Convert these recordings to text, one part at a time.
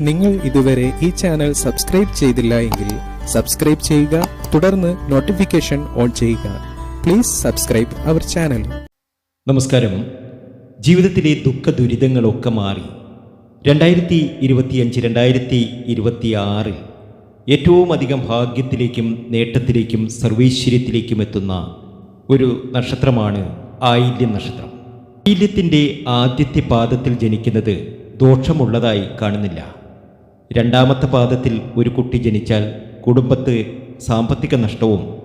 നിങ്ങൾ ഇതുവരെ ഈ ചാനൽ സബ്സ്ക്രൈബ് ചെയ്തില്ല എങ്കിൽ സബ്സ്ക്രൈബ് ചെയ്യുക തുടർന്ന് നോട്ടിഫിക്കേഷൻ ഓൺ ചെയ്യുക. പ്ലീസ് സബ്സ്ക്രൈബ് അവർ ചാനൽ നമസ്കാരം. ജീവിതത്തിലെ ദുഃഖ ദുരിതങ്ങളൊക്കെ മാറി. രണ്ടായിരത്തി ഇരുപത്തിയഞ്ച് രണ്ടായിരത്തി ഇരുപത്തി ആറിൽ ഏറ്റവും അധികം ഭാഗ്യത്തിലേക്കും നേട്ടത്തിലേക്കും സർവീശ്വര്യത്തിലേക്കും എത്തുന്ന ഒരു നക്ഷത്രമാണ് ആയില്യം നക്ഷത്രം. ആയില്യത്തിന്റെ ആദ്യത്തെ പാദത്തിൽ ജനിക്കുന്നത് ദോഷമുള്ളതായി കാണുന്നില്ല. രണ്ടാമത്തെ പാദത്തിൽ ഒരു കുട്ടി ജനിച്ചാൽ കുടുംബത്ത് സാമ്പത്തിക നഷ്ടവും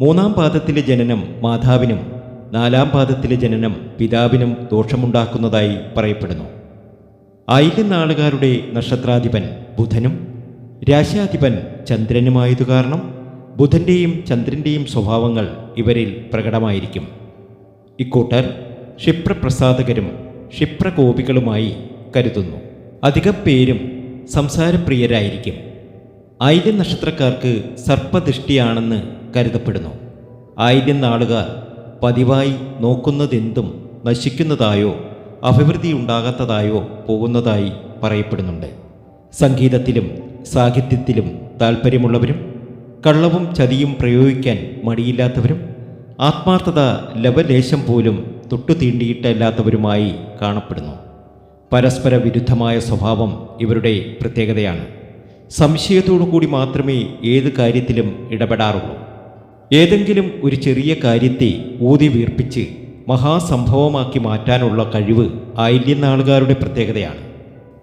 മൂന്നാം പാദത്തിലെ ജനനം മാതാവിനും നാലാം പാദത്തിലെ ജനനം പിതാവിനും ദോഷമുണ്ടാക്കുന്നതായി പറയപ്പെടുന്നു. ആയില്യം നാളുകാരുടെ നക്ഷത്രാധിപൻ ബുധനും രാശാധിപൻ ചന്ദ്രനുമായതു കാരണം ബുധന്റെയും ചന്ദ്രന്റെയും സ്വഭാവങ്ങൾ ഇവരിൽ പ്രകടമായിരിക്കും. ഇക്കൂട്ടർ ക്ഷിപ്രപ്രസാദകരും ക്ഷിപ്രകോപികളുമായി കരുതുന്നു. അധികം പേരും സംസാരപ്രിയരായിരിക്കും. ആയിരം നക്ഷത്രക്കാർക്ക് സർപ്പദൃഷ്ടിയാണെന്ന് കരുതപ്പെടുന്നു. ആയില്യം നാളുകാർ പതിവായി നോക്കുന്നതെന്തും നശിക്കുന്നതായോ അഭിവൃദ്ധി ഉണ്ടാകാത്തതായോ പോകുന്നതായി പറയപ്പെടുന്നുണ്ട്. സംഗീതത്തിലും സാഹിത്യത്തിലും താല്പര്യമുള്ളവരും കള്ളവും ചതിയും പ്രയോഗിക്കാൻ മടിയില്ലാത്തവരും ആത്മാർത്ഥത ലവലേശം പോലും തൊട്ടു തീണ്ടിയിട്ടല്ലാത്തവരുമായി കാണപ്പെടുന്നു. പരസ്പര വിരുദ്ധമായ സ്വഭാവം ഇവരുടെ പ്രത്യേകതയാണ്. സംശയത്തോടു കൂടി മാത്രമേ ഏത് കാര്യത്തിലും ഇടപെടാറുള്ളൂ. ഏതെങ്കിലും ഒരു ചെറിയ കാര്യത്തെ ഊതി വീർപ്പിച്ച് മഹാസംഭവമാക്കി മാറ്റാനുള്ള കഴിവ് ആയില്യം നാളുകാരുടെ പ്രത്യേകതയാണ്.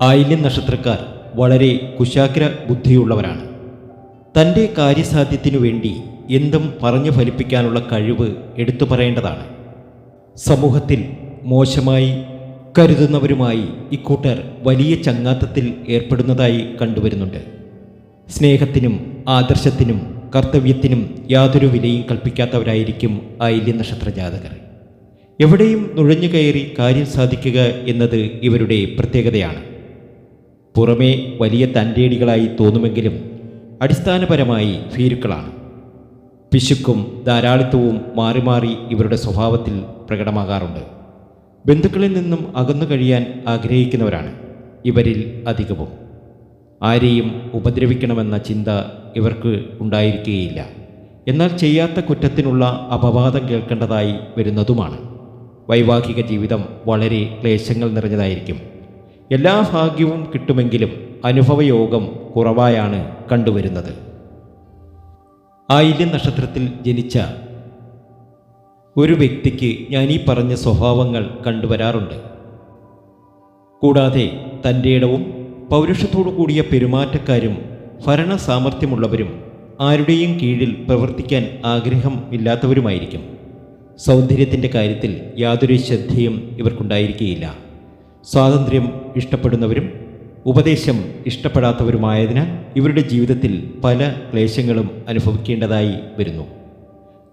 ആയില്യം നക്ഷത്രക്കാർ വളരെ കുശാഗ്ര ബുദ്ധിയുള്ളവരാണ്. തന്റെ കാര്യസാധ്യത്തിനു വേണ്ടി എന്തും പറഞ്ഞു ഫലിപ്പിക്കാനുള്ള കഴിവ് എടുത്തു പറയേണ്ടതാണ്. സമൂഹത്തിൽ മോശമായി കരുതുന്നവരുമായി ഇക്കൂട്ടർ വലിയ ചങ്ങാത്തത്തിൽ ഏർപ്പെടുന്നതായി കണ്ടുവരുന്നുണ്ട്. സ്നേഹത്തിനും ആദർശത്തിനും കർത്തവ്യത്തിനും യാതൊരു വിലയും കൽപ്പിക്കാത്തവരായിരിക്കും ആയില്യ നക്ഷത്ര ജാതകർ എവിടെയും നുഴഞ്ഞു കയറി കാര്യം സാധിക്കുക എന്നത് ഇവരുടെ പ്രത്യേകതയാണ്. പുറമേ വലിയ തന്റേടികളായി തോന്നുമെങ്കിലും അടിസ്ഥാനപരമായി ഭീരുക്കളാണ്. പിശുക്കും ധാരാളിത്വവും മാറി മാറി ഇവരുടെ സ്വഭാവത്തിൽ പ്രകടമാകാറുണ്ട്. ബന്ധുക്കളിൽ നിന്നും അകന്നു കഴിയാൻ ആഗ്രഹിക്കുന്നവരാണ് ഇവരിൽ അധികവും. ആരെയും ഉപദ്രവിക്കണമെന്ന ചിന്ത ഇവർക്ക് ഉണ്ടായിരിക്കുകയില്ല. എന്നാൽ ചെയ്യാത്ത കുറ്റത്തിനുള്ള അപവാദം കേൾക്കേണ്ടതായി വരുന്നതുമാണ്. വൈവാഹിക ജീവിതം വളരെ ക്ലേശങ്ങൾ നിറഞ്ഞതായിരിക്കും. എല്ലാ ഭാഗ്യവും കിട്ടുമെങ്കിലും അനുഭവയോഗം കുറവായാണ് കണ്ടുവരുന്നത്. ആയില്യം നക്ഷത്രത്തിൽ ജനിച്ച ഒരു വ്യക്തിക്ക് ഞാൻ ഈ പറഞ്ഞ സ്വഭാവങ്ങൾ കണ്ടുവരാറുണ്ട്. കൂടാതെ തന്റെ ഇടവും പൗരുഷത്തോടു കൂടിയ പെരുമാറ്റക്കാരും ഭരണ സാമർഥ്യമുള്ളവരും ആരുടെയും കീഴിൽ പ്രവർത്തിക്കാൻ ആഗ്രഹം ഇല്ലാത്തവരുമായിരിക്കും. സൗന്ദര്യത്തിന്റെ കാര്യത്തിൽ യാതൊരു ശ്രദ്ധയും ഇവർക്കുണ്ടായിരിക്കുകയില്ല സ്വാതന്ത്ര്യം ഇഷ്ടപ്പെടുന്നവരും ഉപദേശം ഇഷ്ടപ്പെടാത്തവരുമായതിനാൽ ഇവരുടെ ജീവിതത്തിൽ പല ക്ലേശങ്ങളും അനുഭവിക്കേണ്ടതായി വരുന്നു.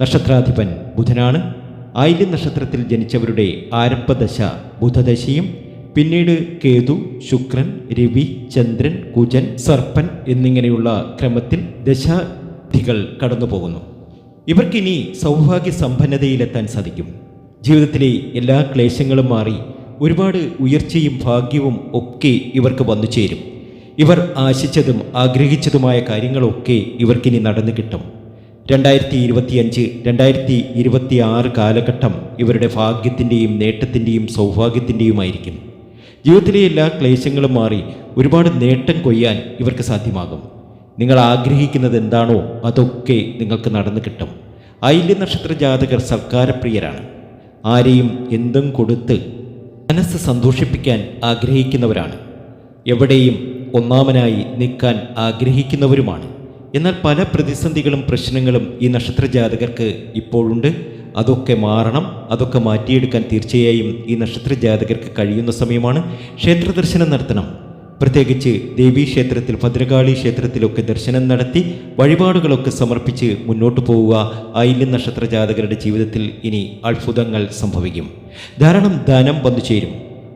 നക്ഷത്രാധിപൻ ബുധനാണ്. ആയില്യം നക്ഷത്രത്തിൽ ജനിച്ചവരുടെ ആരംഭദശ ബുധദശയും പിന്നീട് കേതു ശുക്രൻ രവി ചന്ദ്രൻ കുജൻ സർപ്പൻ എന്നിങ്ങനെയുള്ള ക്രമത്തിൽ ദശാധികൾ കടന്നുപോകുന്നു. ഇവർക്കിനി സൗഭാഗ്യ സമ്പന്നതയിലെത്താൻ സാധിക്കും. ജീവിതത്തിലെ എല്ലാ ക്ലേശങ്ങളും മാറി ഒരുപാട് ഉയർച്ചയും ഭാഗ്യവും ഒക്കെ ഇവർക്ക് വന്നു ചേരും. ഇവർ ആശിച്ചതും ആഗ്രഹിച്ചതുമായ കാര്യങ്ങളൊക്കെ ഇവർക്കിനി നടന്നു കിട്ടും. രണ്ടായിരത്തി ഇരുപത്തിയഞ്ച് രണ്ടായിരത്തി ഇരുപത്തി ആറ് കാലഘട്ടം ഇവരുടെ ഭാഗ്യത്തിന്റെയും നേട്ടത്തിന്റെയും സൗഭാഗ്യത്തിന്റെയുമായിരിക്കും. ജീവിതത്തിലെ എല്ലാ ക്ലേശങ്ങളും മാറി ഒരുപാട് നേട്ടം കൊയ്യാൻ ഇവർക്ക് സാധ്യമാകും. നിങ്ങൾ ആഗ്രഹിക്കുന്നത് എന്താണോ അതൊക്കെ നിങ്ങൾക്ക് നടന്നു കിട്ടും. ഐല്യ നക്ഷത്ര ജാതകർ സർക്കാരപ്രിയരാണ്. ആരെയും എന്തും കൊടുത്ത് മനസ്സ് സന്തോഷിപ്പിക്കാൻ ആഗ്രഹിക്കുന്നവരാണ്. എവിടെയും ഒന്നാമനായി നിൽക്കാൻ ആഗ്രഹിക്കുന്നവരുമാണ്. എന്നാൽ പല പ്രതിസന്ധികളും പ്രശ്നങ്ങളും ഈ നക്ഷത്ര ജാതകർക്ക് ഇപ്പോഴുണ്ട്. അതൊക്കെ മാറണം അതൊക്കെ മാറ്റിയെടുക്കാൻ തീർച്ചയായും ഈ നക്ഷത്ര ജാതകർക്ക് കഴിയുന്ന സമയമാണ്. ക്ഷേത്ര ദർശനം നടത്തണം. പ്രത്യേകിച്ച് ദേവീക്ഷേത്രത്തിൽ ഭദ്രകാളി ക്ഷേത്രത്തിലൊക്കെ ദർശനം നടത്തി വഴിപാടുകളൊക്കെ സമർപ്പിച്ച് മുന്നോട്ട് പോവുക. ആയില്യം നക്ഷത്ര ജാതകരുടെ ജീവിതത്തിൽ ഇനി അത്ഭുതങ്ങൾ സംഭവിക്കും. ധാരാളം ധനം വന്നു ചേരും.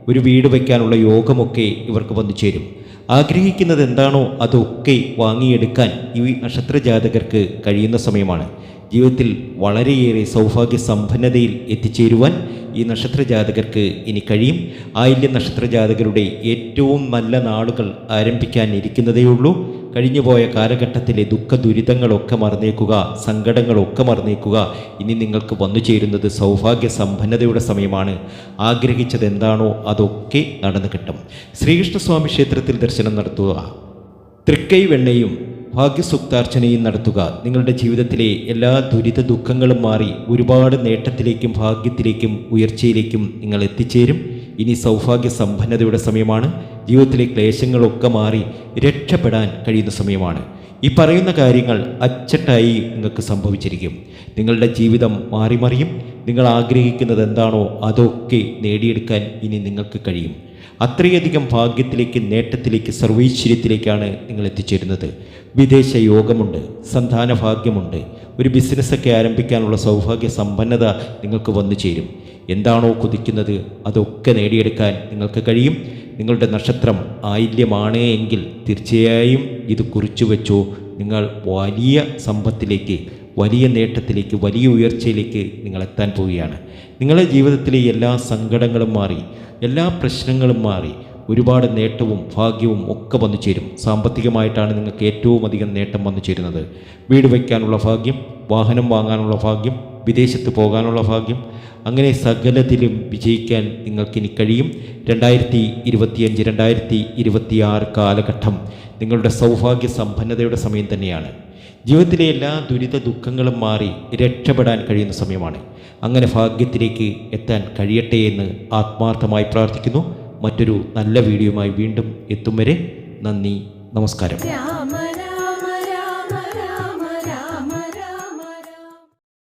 ഒരു വീട് വയ്ക്കാനുള്ള യോഗമൊക്കെ ഇവർക്ക് വന്നു ചേരും. ആഗ്രഹിക്കുന്നത് എന്താണോ അതൊക്കെ വാങ്ങിയെടുക്കാൻ ഈ നക്ഷത്ര ജാതകർക്ക് കഴിയുന്ന സമയമാണ്. ജീവിതത്തിൽ വളരെയേറെ സൗഭാഗ്യ സമ്പന്നതയിൽ എത്തിച്ചേരുവാൻ ഈ നക്ഷത്ര ജാതകർക്ക് ഇനി കഴിയും. ആയില്യ നക്ഷത്ര ജാതകരുടെ ഏറ്റവും നല്ല നാളുകൾ ആരംഭിക്കാനിരിക്കുന്നതേയുള്ളൂ. കഴിഞ്ഞുപോയ കാലഘട്ടത്തിലെ ദുഃഖ ദുരിതങ്ങളൊക്കെ മറന്നേക്കുക സങ്കടങ്ങളൊക്കെ മറന്നേക്കുക. ഇനി നിങ്ങൾക്ക് വന്നു ചേരുന്നത് സൗഭാഗ്യ സമ്പന്നതയുടെ സമയമാണ്. ആഗ്രഹിച്ചത് എന്താണോ അതൊക്കെ നടന്നു കിട്ടും. ശ്രീകൃഷ്ണസ്വാമി ക്ഷേത്രത്തിൽ ദർശനം നടത്തുക. തൃക്കൈ വെണ്ണയും ഭാഗ്യസുക്താർച്ചനയും നടത്തുക. നിങ്ങളുടെ ജീവിതത്തിലെ എല്ലാ ദുരിത ദുഃഖങ്ങളും മാറി ഒരുപാട് നേട്ടത്തിലേക്കും ഭാഗ്യത്തിലേക്കും ഉയർച്ചയിലേക്കും നിങ്ങൾ എത്തിച്ചേരും. ഇനി സൗഭാഗ്യ സമ്പന്നതയുടെ സമയമാണ്. ജീവിതത്തിലെ ക്ലേശങ്ങളൊക്കെ മാറി രക്ഷപ്പെടാൻ കഴിയുന്ന സമയമാണ്. ഈ പറയുന്ന കാര്യങ്ങൾ അച്ചട്ടായി നിങ്ങൾക്ക് സംഭവിച്ചിരിക്കും. നിങ്ങളുടെ ജീവിതം മാറി മറിയും നിങ്ങൾ ആഗ്രഹിക്കുന്നത് എന്താണോ അതൊക്കെ നേടിയെടുക്കാൻ ഇനി നിങ്ങൾക്ക് കഴിയും. അത്രയധികം ഭാഗ്യത്തിലേക്ക് നേട്ടത്തിലേക്ക് സർവൈശ്വര്യത്തിലേക്കാണ് നിങ്ങൾ എത്തിച്ചേരുന്നത്. വിദേശ യോഗമുണ്ട് സന്താന ഭാഗ്യമുണ്ട് ഒരു ബിസിനസ്സൊക്കെ ആരംഭിക്കാനുള്ള സൗഭാഗ്യ സമ്പന്നത നിങ്ങൾക്ക് വന്നു ചേരും എന്താണോ കൊതിക്കുന്നത് അതൊക്കെ നേടിയെടുക്കാൻ നിങ്ങൾക്ക് കഴിയും. നിങ്ങളുടെ നക്ഷത്രം ആയില്യമാണ് എങ്കിൽ തീർച്ചയായും ഇത് കുറിച്ചു വെച്ചോ. നിങ്ങൾ വലിയ സമ്പത്തിലേക്ക് വലിയ നേട്ടത്തിലേക്ക് വലിയ ഉയർച്ചയിലേക്ക് നിങ്ങളെത്താൻ പോവുകയാണ്. നിങ്ങളുടെ ജീവിതത്തിലെ എല്ലാ സങ്കടങ്ങളും മാറി എല്ലാ പ്രശ്നങ്ങളും മാറി ഒരുപാട് നേട്ടവും ഭാഗ്യവും ഒക്കെ വന്നു ചേരും. സാമ്പത്തികമായിട്ടാണ് നിങ്ങൾക്ക് ഏറ്റവും അധികം നേട്ടം വന്നു ചേരുന്നത്. വീട് വയ്ക്കാനുള്ള ഭാഗ്യം വാഹനം വാങ്ങാനുള്ള ഭാഗ്യം വിദേശത്ത് പോകാനുള്ള ഭാഗ്യം. അങ്ങനെ സകലത്തിലും വിജയിക്കാൻ നിങ്ങൾക്കിനി കഴിയും. രണ്ടായിരത്തി ഇരുപത്തിയഞ്ച് രണ്ടായിരത്തി ഇരുപത്തിയാറ് കാലഘട്ടം നിങ്ങളുടെ സൗഭാഗ്യ സമ്പന്നതയുടെ സമയം തന്നെയാണ്. ജീവിതത്തിലെ എല്ലാ ദുരിത ദുഃഖങ്ങളും മാറി രക്ഷപ്പെടാൻ കഴിയുന്ന സമയമാണ്. അങ്ങനെ ഭാഗ്യത്തിലേക്ക് എത്താൻ കഴിയട്ടെ എന്ന് ആത്മാർത്ഥമായി പ്രാർത്ഥിക്കുന്നു. മറ്റൊരു നല്ല വീഡിയോയുമായി വീണ്ടും എത്തും വരെ നന്ദി നമസ്കാരം.